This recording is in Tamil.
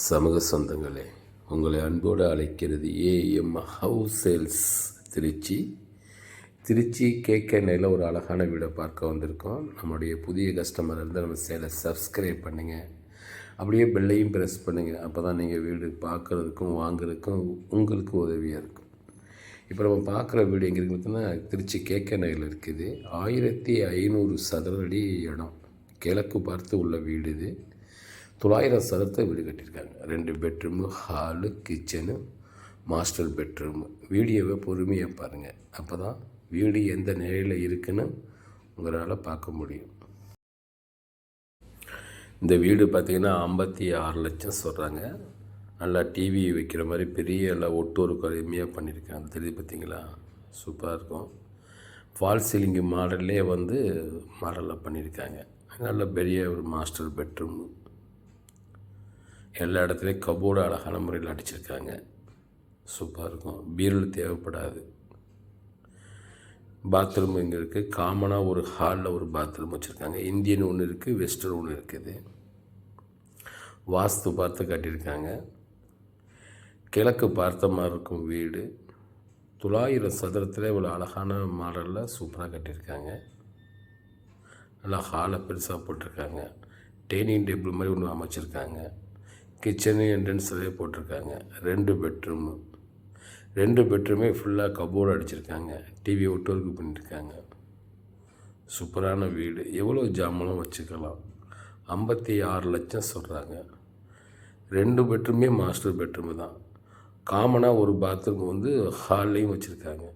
சமூக சொந்தங்களே உங்களை அன்போடு அழைக்கிறது AM house sales Trichy. Trichy கேக்கெண்ணையில் ஒரு அழகான வீடை பார்க்க வந்திருக்கோம். நம்முடைய புதிய கஸ்டமர் இருந்தால் நம்ம சேலை சப்ஸ்கிரைப் பண்ணுங்கள் அப்படியே பெல்லையும் ப்ரெஸ் பண்ணுங்கள் அப்போ தான் நீங்கள் வீடு பார்க்குறதுக்கும் வாங்குறதுக்கும் உங்களுக்கு உதவியாக இருக்கும். இப்போ நம்ம பார்க்குற வீடு எங்கே இருக்குது பார்த்தீங்கன்னா திருச்சி கேக்கெண்ணையில் இருக்குது. ஆயிரத்தி ஐநூறு சதுர அடி இடம். கிழக்கு பார்த்து உள்ள வீடு இது. தொள்ளாயிரம் சதுரத்தை வீடு கட்டியிருக்காங்க. ரெண்டு bedroom hall kitchen master bedroom வீடியோவை பொறுமையாக பாருங்கள் அப்போ தான் வீடு எந்த நிலையில் இருக்குன்னு உங்களால் பார்க்க முடியும். இந்த வீடு பார்த்திங்கன்னா ஐம்பத்தி ஆறு லட்சம் சொல்கிறாங்க நல்லா டிவி வைக்கிற மாதிரி பெரிய எல்லாம் ஒட்டோரு கருமையாக பண்ணியிருக்காங்க. தெரியுது பார்த்தீங்களா சூப்பராக இருக்கும். ஃபால் சீலிங் மாடல்லே வந்து மாடலில் பண்ணியிருக்காங்க. நல்ல பெரிய ஒரு மாஸ்டர் பெட்ரூம் எல்லா இடத்துலையும் கபோர்டு அழகான முறையில் அடிச்சிருக்காங்க. சூப்பராக இருக்கும். பீரல் தேவைப்படாது. பாத்ரூம் இங்கே இருக்குது காமனாக ஒரு ஹாலில் ஒரு பாத்ரூம் வச்சுருக்காங்க. இந்தியன் ஒன்று இருக்குது வெஸ்டர்ன் ஒன்று இருக்குது. வாஸ்து பார்த்து கட்டியிருக்காங்க. கிழக்கு பார்த்த மாதிரி இருக்கும் வீடு. தொள்ளாயிரம் சதுரத்தில் இவ்வளோ அழகான மாடலில் சூப்பராக கட்டியிருக்காங்க. நல்லா ஹாலை பெருசாக போட்டிருக்காங்க. டைனிங் டேபிள் மாதிரி ஒன்று அமைச்சிருக்காங்க. கிச்சனு என்ட்ரன்ஸ்லேயே போட்டிருக்காங்க. ரெண்டு பெட்ரூமு. ரெண்டு பெட்ரூமே ஃபுல்லாக கபோர்டு அடிச்சிருக்காங்க. டிவி ஒட்டுவருக்கு பண்ணியிருக்காங்க சூப்பரான வீடு. எவ்வளோ ஜாமானும் வச்சுக்கலாம்? ஐம்பத்தி ஆறு லட்சம் சொல்கிறாங்க ரெண்டு பெட்ரூமே மாஸ்டர் பெட்ரூமு தான். காமனாக ஒரு பாத்ரூம் வந்து ஹால்லையும் வச்சுருக்காங்க.